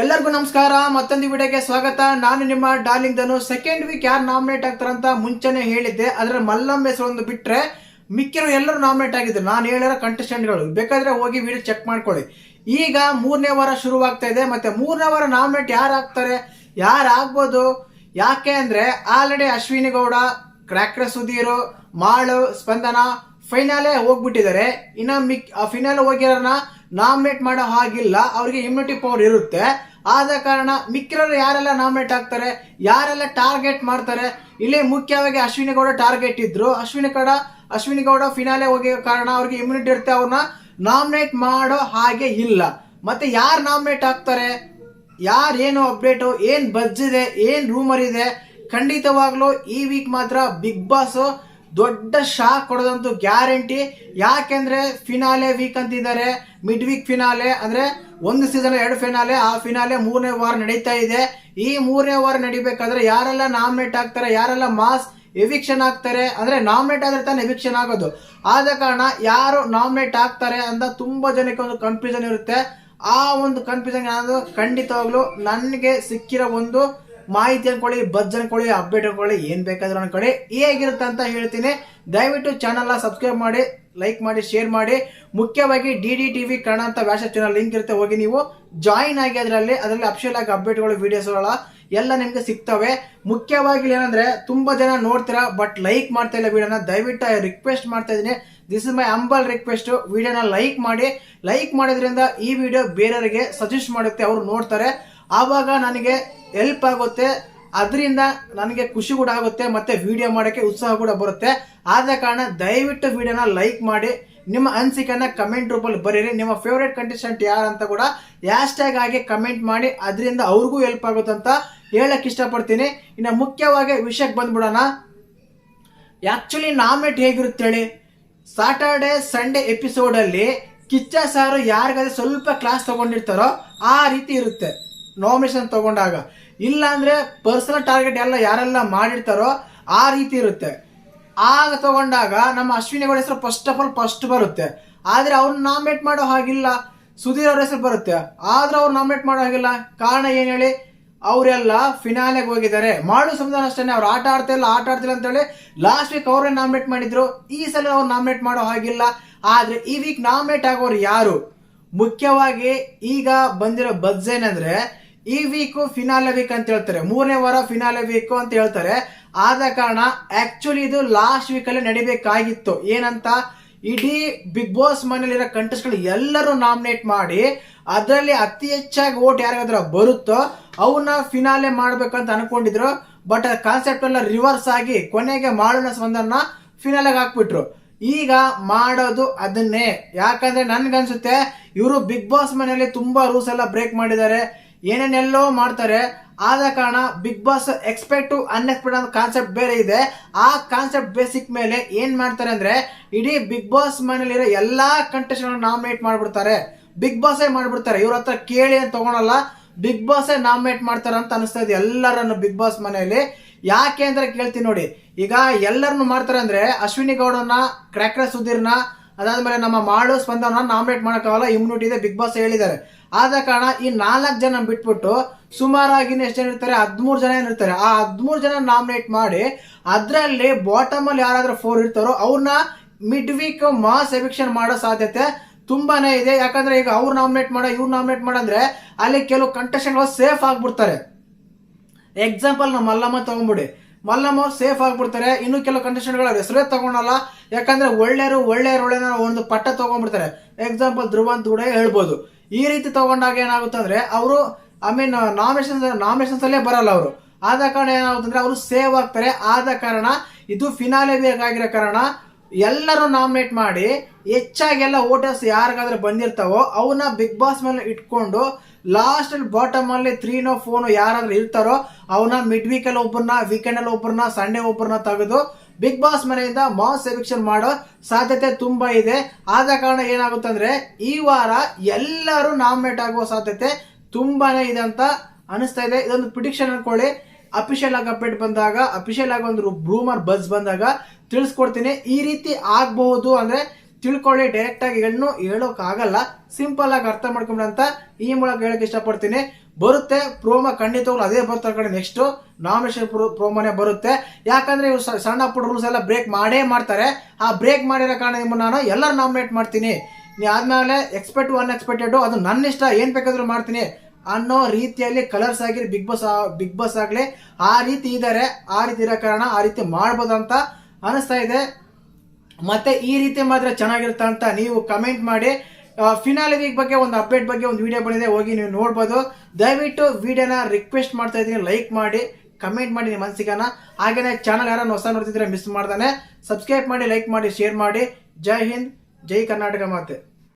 ಎಲ್ಲರಿಗೂ ನಮಸ್ಕಾರ, ಮತ್ತೊಂದು ವಿಡಿಯೋಗೆ ಸ್ವಾಗತ. ನಾನು ನಿಮ್ಮ ಡಾರ್ಲಿಂಗ್ ದನು ಸೆಕೆಂಡ್ ವೀಕ್ ಯಾರು ನಾಮಿನೇಟ್ ಆಗ್ತಾರಂತ ಮುಂಚೆನೆ ಹೇಳಿದ್ದೆ. ಅದರ ಮಲ್ಲಮ್ಮ ಹೆಸರು ಒಂದು ಬಿಟ್ರೆ ಮಿಕ್ಕಿರೋ ಎಲ್ಲರೂ ನಾಮಿನೇಟ್ ಆಗಿದ್ರು. ನಾನು ಹೇಳಿರೋ ಕಂಟೆಸ್ಟೆಂಟ್ಗಳು ಬೇಕಾದರೆ ಹೋಗಿ ವಿಡಿಯೋ ಚೆಕ್ ಮಾಡ್ಕೊಳ್ಳಿ. ಈಗ ಮೂರನೇ ವಾರ ಶುರುವಾಗ್ತಾ ಇದೆ. ಮತ್ತೆ ಮೂರನೇ ವಾರ ನಾಮಿನೇಟ್ ಯಾರು ಆಗ್ತಾರೆ? ಯಾರು ಆಗ್ಬೋದು? ಯಾಕೆ ಅಂದರೆ ಆಲ್ರೆಡಿ ಅಶ್ವಿನಿ ಗೌಡ, ಕ್ರ್ಯಾಕ್ರ ಸುಧೀರು, ಮಾಳು, ಸ್ಪಂದನ ಫೈನಲೇ ಹೋಗ್ಬಿಟ್ಟಿದ್ದಾರೆ. ಇನ್ನ ಮಿಕ್, ಆ ಫೈನಲ್ ಹೋಗಿರೋನ ನಾಮಿನೇಟ್ ಮಾಡೋ ಹಾಗಿಲ್ಲ, ಅವರಿಗೆ ಇಮ್ಯುನಿಟಿ ಪವರ್ ಇರುತ್ತೆ. ಆದ ಕಾರಣ ಮಿಕ್ಕಿರೋರು ಯಾರೆಲ್ಲ ನಾಮಿನೇಟ್ ಆಗ್ತಾರೆ, ಯಾರೆಲ್ಲ ಟಾರ್ಗೆಟ್ ಮಾಡ್ತಾರೆ, ಇಲ್ಲಿ ಮುಖ್ಯವಾಗಿ ಅಶ್ವಿನಿ ಗೌಡ ಟಾರ್ಗೆಟ್ ಇದ್ರು. ಅಶ್ವಿನಿ ಗೌಡ ಅಶ್ವಿನಿ ಗೌಡ ಫಿನಾಲೆ ಹೋಗಿ ಕಾರಣ ಅವ್ರಿಗೆ ಇಮ್ಯುನಿಟಿ ಇರುತ್ತೆ, ಅವ್ರನ್ನ ನಾಮಿನೇಟ್ ಮಾಡೋ ಹಾಗೆ ಇಲ್ಲ. ಮತ್ತೆ ಯಾರು ನಾಮಿನೇಟ್ ಆಗ್ತಾರೆ? ಯಾರು ಏನು ಅಪ್ಡೇಟು ಏನು ಬಜ್ ಇದೆ ಏನ್ ರೂಮರ್ ಇದೆ, ಖಂಡಿತವಾಗ್ಲೂ ಈ ವೀಕ್ ಮಾತ್ರ ಬಿಗ್ ಬಾಸ್ ದೊಡ್ಡ ಶಾಕ್ ಕೊಡೋದಂತೂ ಗ್ಯಾರಂಟಿ. ಯಾಕೆಂದ್ರೆ ಫಿನಾಲೆ ವೀಕ್ ಅಂತಿದ್ದಾರೆ ಮಿಡ್ ವೀಕ್ ಫಿನಾಲೆ ಅಂದ್ರೆ ಒಂದು ಸೀಸನ್ ಎರಡು ಫಿನಾಲೆ ಆ ಫಿನಾಲೆ ಮೂರನೇ ವಾರ ನಡೀತಾ ಇದೆ. ಈ ಮೂರನೇ ವಾರ ನಡಿಬೇಕಾದ್ರೆ ಯಾರೆಲ್ಲ ನಾಮಿನೇಟ್ ಆಗ್ತಾರೆ, ಯಾರೆಲ್ಲ ಮಾಸ್ ಎವಿಕ್ಷನ್ ಆಗ್ತಾರೆ, ಅಂದ್ರೆ ನಾಮಿನೇಟ್ ಆದ್ರೆ ತಾನೆ ಎವಿಕ್ಷನ್ ಆಗೋದು. ಆದ ಕಾರಣ ಯಾರು ನಾಮಿನೇಟ್ ಆಗ್ತಾರೆ ಅಂತ ತುಂಬಾ ಜನಕ್ಕೆ ಒಂದು ಕನ್ಫ್ಯೂಷನ್ ಇರುತ್ತೆ. ಆ ಒಂದು ಕನ್ಫ್ಯೂಷನ್ ಖಂಡಿತವಾಗ್ಲು ನನಗೆ ಸಿಕ್ಕಿರೋ ಒಂದು ಮಾಹಿತಿ ಅನ್ಕೊಳ್ಳಿ ಬಜ್ ಅನ್ಕೊಳ್ಳಿ ಅಪ್ಡೇಟ್ ಅನ್ಕೊಳ್ಳಿ, ಏನ್ ಬೇಕಾದ್ರೂ ಅನ್ಕೊಳ್ಳಿ. ಹೇಗಿರುತ್ತೆ ಅಂತ ಹೇಳ್ತೀನಿ. ದಯವಿಟ್ಟು ಚಾನಲ್ನ ಸಬ್ಸ್ಕ್ರೈಬ್ ಮಾಡಿ ಲೈಕ್ ಮಾಡಿ ಶೇರ್ ಮಾಡಿ. ಮುಖ್ಯವಾಗಿ ಡಿ ಡಿ ಟಿವಿ ಕನ್ನಡ ಅಂತ ವ್ಯಾಸ ಚಾನಲ್ ಲಿಂಕ್ ಇರುತ್ತೆ, ಹೋಗಿ ನೀವು ಜಾಯಿನ್ ಆಗಿ ಅದರಲ್ಲಿ ಅದರಲ್ಲಿ ಅಫಿಷಿಯಲ್ ಆಗಿ ಅಪ್ಡೇಟ್ಗಳು ವೀಡಿಯೋಸ್ಗಳ ಎಲ್ಲ ನಿಮ್ಗೆ ಸಿಗ್ತವೆ. ಮುಖ್ಯವಾಗಿ ಏನಂದ್ರೆ, ತುಂಬಾ ಜನ ನೋಡ್ತೀರಾ ಬಟ್ ಲೈಕ್ ಮಾಡ್ತಾ ಇಲ್ಲ ವಿಡಿಯೋನ ದಯವಿಟ್ಟು ರಿಕ್ವೆಸ್ಟ್ ಮಾಡ್ತಾ ಇದ್ದೀನಿ. This is my humble request ವಿಡಿಯೋನ ಲೈಕ್ ಮಾಡಿ. ಲೈಕ್ ಮಾಡೋದ್ರಿಂದ ಈ ವಿಡಿಯೋ ಬೇರೆಯವರಿಗೆ ಸಜೆಸ್ಟ್ ಮಾಡುತ್ತೆ, ಅವರು ನೋಡ್ತಾರೆ. ಆವಾಗ ನನಗೆ ಹೆಲ್ಪ್ ಆಗುತ್ತೆ. ಅದರಿಂದ ನನಗೆ ಖುಷಿ ಕೂಡ ಆಗುತ್ತೆ, ಮತ್ತೆ ವಿಡಿಯೋ ಮಾಡೋಕ್ಕೆ ಉತ್ಸಾಹ ಕೂಡ ಬರುತ್ತೆ. ಆದ ಕಾರಣ ದಯವಿಟ್ಟು ವಿಡಿಯೋನ ಲೈಕ್ ಮಾಡಿ, ನಿಮ್ಮ ಅನಿಸಿಕೆನ ಕಮೆಂಟ್ ರೂಪಲ್ಲಿ ಬರೀರಿ. ನಿಮ್ಮ ಫೇವ್ರೇಟ್ ಕಂಟೆಸ್ಟೆಂಟ್ ಯಾರು ಅಂತ ಕೂಡ ಹ್ಯಾಶ್ ಆಗಿ ಕಮೆಂಟ್ ಮಾಡಿ, ಅದರಿಂದ ಅವ್ರಿಗೂ ಹೆಲ್ಪ್ ಆಗುತ್ತೆ ಅಂತ ಹೇಳಕ್ ಇಷ್ಟಪಡ್ತೀನಿ. ಇನ್ನು ಮುಖ್ಯವಾಗಿ ವಿಷಯಕ್ಕೆ ಬಂದ್ಬಿಡೋಣ. ಆ್ಯಕ್ಚುಲಿ ನಾಮಿನೇಟ್ ಹೇಗಿರುತ್ತೆ ಹೇಳಿ? ಸಾಟರ್ಡೆ ಸಂಡೇ ಎಪಿಸೋಡಲ್ಲಿ ಕಿಚ್ಚ ಸಾರು ಯಾರಿಗಾದ್ರೆ ಸ್ವಲ್ಪ ಕ್ಲಾಸ್ ತಗೊಂಡಿರ್ತಾರೋ, ಆ ರೀತಿ ಇರುತ್ತೆ. ನಾಮಿನೇಷನ್ ತಗೊಂಡಾಗ. ಇಲ್ಲ ಅಂದ್ರೆ ಪರ್ಸನಲ್ ಟಾರ್ಗೆಟ್ ಎಲ್ಲ ಯಾರೆಲ್ಲ ಮಾಡಿರ್ತಾರೋ ಆ ರೀತಿ ಇರುತ್ತೆ. ಆಗ ತಗೊಂಡಾಗ ನಮ್ಮ ಅಶ್ವಿನಿ ಅವರ ಹೆಸರು ಫಸ್ಟ್ ಆಫ್ ಆಲ್ ಫಸ್ಟ್ ಬರುತ್ತೆ. ಆದ್ರೆ ಅವ್ರನ್ನ ನಾಮಿನೇಟ್ ಮಾಡೋ ಹಾಗಿಲ್ಲ. ಸುಧೀರ್ ಅವ್ರ ಹೆಸರು ಬರುತ್ತೆ. ಆದ್ರೆ ಅವ್ರು ನಾಮಿನೇಟ್ ಮಾಡೋ ಹಾಗಿಲ್ಲ. ಕಾರಣ ಏನ್ ಹೇಳಿ? ಅವರೆಲ್ಲ ಫಿನಾಲೆಗೆ ಹೋಗಿದ್ದಾರೆ. ಮಾಡು ಸಂವಿಧಾನ ಅಷ್ಟೇ ಅವ್ರು ಆಟ ಆಡ್ತಾ ಇಲ್ಲ, ಆಟ ಆಡ್ತಿಲ್ಲ ಅಂತ ಹೇಳಿ ಲಾಸ್ಟ್ ವೀಕ್ ಅವ್ರೇ ನಾಮಿನೇಟ್ ಮಾಡಿದ್ರು. ಈ ಸಲ ಅವ್ರು ನಾಮಿನೇಟ್ ಮಾಡೋ ಹಾಗಿಲ್ಲ. ಆದ್ರೆ ಈ ವೀಕ್ ನಾಮಿನೇಟ್ ಆಗೋರು ಯಾರು? ಮುಖ್ಯವಾಗಿ ಈಗ ಬಂದಿರೋ ಬಜ್ ಏನಂದ್ರೆ ಈ ವೀಕು ಫಿನಾಲೆ ವೀಕ್ ಅಂತ ಹೇಳ್ತಾರೆ. ಮೂರನೇ ವಾರ ಫಿನಾಲೆ ವೀಕು ಅಂತ ಹೇಳ್ತಾರೆ. ಆದ ಕಾರಣ ಆಕ್ಚುಲಿ ಇದು ಲಾಸ್ಟ್ ವೀಕ್ ಅಲ್ಲಿ ನಡಿಬೇಕಾಗಿತ್ತು. ಏನಂತ? ಇಡೀ ಬಿಗ್ ಬಾಸ್ ಮನೇಲಿರೋ ಕಂಟೆಸ್ಟ್ಗಳು ಎಲ್ಲರೂ ನಾಮಿನೇಟ್ ಮಾಡಿ ಅದರಲ್ಲಿ ಅತಿ ಹೆಚ್ಚಾಗಿ ಓಟ್ ಯಾರಿಗಾದ್ರೂ ಬರುತ್ತೋ ಅವನ್ನ ಫಿನಾಲೆ ಮಾಡ್ಬೇಕಂತ ಅನ್ಕೊಂಡಿದ್ರು. ಬಟ್ ಕಾನ್ಸೆಪ್ಟ್ ಎಲ್ಲ ರಿವರ್ಸ್ ಆಗಿ ಕೊನೆಗೆ ಮಾಡೋಣ ಸಂಬಂಧನ ಫಿನಾಲೆಗೆ ಹಾಕ್ಬಿಟ್ರು. ಈಗ ಮಾಡೋದು ಅದನ್ನೇ. ಯಾಕಂದ್ರೆ ನನ್ಗನ್ಸುತ್ತೆ, ಇವರು ಬಿಗ್ ಬಾಸ್ ಮನೆಯಲ್ಲಿ ತುಂಬಾ ರೂಲ್ಸ್ ಎಲ್ಲ ಬ್ರೇಕ್ ಮಾಡಿದ್ದಾರೆ. ಏನೇನೆಲ್ಲೋ ಮಾಡ್ತಾರೆ. ಆದ ಕಾರಣ Bigg Boss expect to unexpect ಅನ್ನೋ ಕಾನ್ಸೆಪ್ಟ್ ಬೇರೆ ಇದೆ. ಆ ಕಾನ್ಸೆಪ್ಟ್ ಬೇಸಿಕ್ ಮೇಲೆ ಏನ್ ಮಾಡ್ತಾರೆ ಅಂದ್ರೆ ಇಡೀ ಬಿಗ್ ಬಾಸ್ ಮನೇಲಿರೋ ಎಲ್ಲಾ ಕಂಟೆಸ್ಟೆಂಟ್ ನಾಮಿನೇಟ್ ಮಾಡ್ಬಿಡ್ತಾರೆ. ಬಿಗ್ ಬಾಸೇ ಮಾಡ್ಬಿಡ್ತಾರೆ. ಇವ್ರ ಹತ್ರ ಕೇಳಿ ಅಂತ ತಗೊಳಲ್ಲ. ಬಿಗ್ ಬಾಸೇ ನಾಮಿನೇಟ್ ಮಾಡ್ತಾರ ಅಂತ ಅನಿಸ್ತಾ ಇದೆ ಎಲ್ಲರನ್ನು ಬಿಗ್ ಬಾಸ್ ಮನೆಯಲ್ಲಿ. ಯಾಕೆ ಅಂತ ಕೇಳ್ತೀನಿ ನೋಡಿ. ಈಗ ಎಲ್ಲರನ್ನು ಮಾಡ್ತಾರೆ ಅಂದ್ರೆ ಅಶ್ವಿನಿ ಗೌಡನ ಕ್ರ್ಯಾಕ್ರ ಸುಧೀರ್ನ ಅದಾದ್ಮೇಲೆ ನಮ್ಮ ಮಾಡು ಸ್ಪಂದನ ನಾಮಿನೇಟ್ ಮಾಡೋಕ್ಕಾಗಲ್ಲ ಇಮ್ಯುನಿಟಿ ಇದೆ ಬಿಗ್ ಬಾಸ್ ಹೇಳಿದ್ದಾರೆ. ಆದ ಕಾರಣ ಈ ನಾಲ್ಕು ಜನ ಬಿಟ್ಬಿಟ್ಟು ಸುಮಾರಾಗಿ ಎಷ್ಟು ಜನ ಇರ್ತಾರೆ? ಹದಿಮೂರು ಜನ ಏನಿರ್ತಾರೆ ಆ ಹದಿಮೂರು ಜನ ನಾಮಿನೇಟ್ ಮಾಡಿ ಅದರಲ್ಲಿ ಬಾಟಮ್ ಅಲ್ಲಿ ಯಾರಾದ್ರೂ ಫೋರ್ ಇರ್ತಾರೋ ಅವ್ರನ್ನ ಮಿಡ್ ವೀಕ್ ಮಾಸ್ ಎವಿಕ್ಷನ್ ಮಾಡೋ ಸಾಧ್ಯತೆ ತುಂಬಾನೇ ಇದೆ. ಯಾಕಂದ್ರೆ ಈಗ ಅವ್ರು ನಾಮಿನೇಟ್ ಮಾಡೋ, ಇವ್ರು ನಾಮಿನೇಟ್ ಮಾಡಂದ್ರೆ ಅಲ್ಲಿ ಕೆಲವು ಕಂಟೆಸ್ಟೆಂಟ್ಗಳು ಸೇಫ್ ಆಗ್ಬಿಡ್ತಾರೆ. ಎಕ್ಸಾಂಪಲ್ ನಮ್ಮ ಮಲ್ಲಮ್ಮ ತಗೊಂಡ್ಬಿಡಿ. ಮಲ್ಲಮ್ಮ ಸೇಫ್ ಆಗಿಬಿಡ್ತಾರೆ. ಇನ್ನು ಕೆಲವು ಕಂಡೀಷನ್ಗಳ ಹೆಸರೇ ತಗೊಂಡಲ್ಲ. ಯಾಕಂದ್ರೆ ಒಳ್ಳೆಯರು ಒಳ್ಳೆಯರು ಒಳ್ಳೆ ಒಂದು ಪಟ್ಟ ತಗೊಂಡ್ಬಿಡ್ತಾರೆ. ಎಕ್ಸಾಂಪಲ್ ಧ್ರುವ ಅಂತ ಕೂಡ ಹೇಳ್ಬೋದು. ಈ ರೀತಿ ತಗೊಂಡಾಗ ಏನಾಗುತ್ತೆ ಅಂದ್ರೆ ಅವರು ಐ ಮೀನ್ ನಾಮಿನೇಷನ್ ನಾಮಿನೇಷನ್ಸ್ ಅಲ್ಲೇ ಬರಲ್ಲ ಅವರು. ಆದ ಕಾರಣ ಏನಾಗುತ್ತೆ ಅಂದ್ರೆ ಅವರು ಸೇವ್ ಆಗ್ತಾರೆ. ಆದ ಕಾರಣ ಇದು ಫಿನಾಲೆ ಬೇಕಾಗಿರೋ ಕಾರಣ ಎಲ್ಲರೂ ನಾಮಿನೇಟ್ ಮಾಡಿ ಹೆಚ್ಚಾಗಿ ಎಲ್ಲ ವೋಟರ್ಸ್ ಯಾರಿಗಾದ್ರೂ ಬಂದಿರ್ತಾವೋ ಅವನ್ನ ಬಿಗ್ ಬಾಸ್ ಮೇಲೆ ಇಟ್ಕೊಂಡು ಲಾಸ್ಟ್ ಅಲ್ಲಿ ಬಾಟಮ್ ಅಲ್ಲಿ ತ್ರೀನೋ ಫೋನ್ ಯಾರಾದ್ರೂ ಇರ್ತಾರೋ, ಅವನ್ನ ಮಿಡ್ ವೀಕ್ ಅಲ್ಲಿ ಒಬ್ಬರನ್ನ ವೀಕೆಂಡ್ ಅಲ್ಲಿ ಒಬ್ಬರನ್ನ ಸಂಡೇ ಒಬ್ಬರನ್ನ ತೆಗೆದು ಬಿಗ್ ಬಾಸ್ ಮನೆಯಿಂದ ಮಾಸ್ ಸೆಲೆಕ್ಷನ್ ಮಾಡೋ ಸಾಧ್ಯತೆ ತುಂಬಾ ಇದೆ. ಆದ ಕಾರಣ ಏನಾಗುತ್ತೆ ಅಂದ್ರೆ ಈ ವಾರ ಎಲ್ಲರೂ ನಾಮಿನೇಟ್ ಆಗುವ ಸಾಧ್ಯತೆ ತುಂಬಾನೇ ಇದೆ ಅಂತ ಅನಿಸ್ತಾ ಇದೆ. ಇದೊಂದು ಪ್ರಿಡಿಕ್ಷನ್ ಅನ್ಕೊಳ್ಳಿ. ಅಫಿಷಿಯಲ್ ಆಗಿ ಅಪ್ಡೇಟ್ ಬಂದಾಗ ಅಫಿಷಿಯಲ್ ಆಗಿ ಒಂದು ಬ್ರೂಮರ್ ಬಸ್ ಬಂದಾಗ ತಿಳಿಸ್ಕೊಡ್ತೀನಿ. ಈ ರೀತಿ ಆಗಬಹುದು ಅಂದ್ರೆ ತಿಳ್ಕೊಳ್ಳಿ ಡೈರೆಕ್ಟ್ ಆಗಿ ಏನು ಹೇಳೋಕ್ಕಾಗಲ್ಲ ಸಿಂಪಲ್ ಆಗಿ ಅರ್ಥ ಮಾಡ್ಕೊಂಬಿಡಂತ ಈ ಮೂಲಕ ಹೇಳಕ್ ಇಷ್ಟಪಡ್ತೀನಿ. ಬರುತ್ತೆ, ಪ್ರೋಮ ಖಂಡಿತವಾಗ್ಲು ಅದೇ ಬರ್ತಾರೆ ಕಡೆ ನೆಕ್ಸ್ಟ್ ನಾಮಿನೇಷನ್ ಪ್ರೋಮೋನೇ ಬರುತ್ತೆ. ಯಾಕಂದ್ರೆ ಇವ್ರು ಸಣ್ಣ ಪುಟ್ಟ ರೂಲ್ಸ್ ಎಲ್ಲ ಬ್ರೇಕ್ ಮಾಡೇ ಮಾಡ್ತಾರೆ. ಆ ಬ್ರೇಕ್ ಮಾಡಿರೋ ಕಾರಣ ನಿಮ್ಮನ್ನು ನಾನು ಎಲ್ಲರೂ ನಾಮಿನೇಟ್ ಮಾಡ್ತೀನಿ. ನೀ ಆದ್ಮೇಲೆ ಎಕ್ಸ್ಪೆಕ್ಟ್ ಅನ್ಎಕ್ಸ್ಪೆಕ್ಟೆಡ್ ಅದು ನನ್ನ ಇಷ್ಟ, ಏನ್ ಬೇಕಾದರೂ ಮಾಡ್ತೀನಿ. ಅನ್ನೋ ರೀತಿಯಲ್ಲಿ ಕಲರ್ಸ್ ಆಗಿರಿ ಬಿಗ್ ಬಾಸ್ ಬಿಗ್ ಬಾಸ್ ಆಗ್ಲಿ, ಆ ರೀತಿ ಇದ್ದಾರೆ ಆ ರೀತಿ ಇರೋ ಕಾರಣ ಆ ರೀತಿ ಮಾಡ್ಬೋದು ಅಂತ ಅನಿಸ್ತಾ ಇದೆ. ಮತ್ತೆ ಈ ರೀತಿ ಮಾತ್ರ ಚೆನ್ನಾಗಿರುತ್ತೆ ಅಂತ ನೀವು ಕಮೆಂಟ್ ಮಾಡಿ ಫಿನಾಲಿ ವೀಕ್ ಬಗ್ಗೆ ಒಂದು ಅಪ್ಡೇಟ್ ಬಗ್ಗೆ ಒಂದು ವಿಡಿಯೋ ಬಂದಿದೆ, ಹೋಗಿ ನೀವು ನೋಡ್ಬೋದು. ದಯವಿಟ್ಟು ವಿಡಿಯೋನ ರಿಕ್ವೆಸ್ಟ್ ಮಾಡ್ತಾ ಇದ್ದೀನಿ ಲೈಕ್ ಮಾಡಿ ಕಮೆಂಟ್ ಮಾಡಿ ನಿಮ್ಮ ಮನಸ್ಸಿಗಾನ ಹಾಗೆಯೇ ಚಾನಲ್ ಯಾರನ್ನು ಹೊಸ ನೋಡ್ತಿದ್ರೆ ಮಿಸ್ ಮಾಡ್ದಾನೆ. ಸಬ್ಸ್ಕ್ರೈಬ್ ಮಾಡಿ ಲೈಕ್ ಮಾಡಿ ಶೇರ್ ಮಾಡಿ. ಜೈ ಹಿಂದ್, ಜೈ ಕರ್ನಾಟಕ ಮಾತೆ.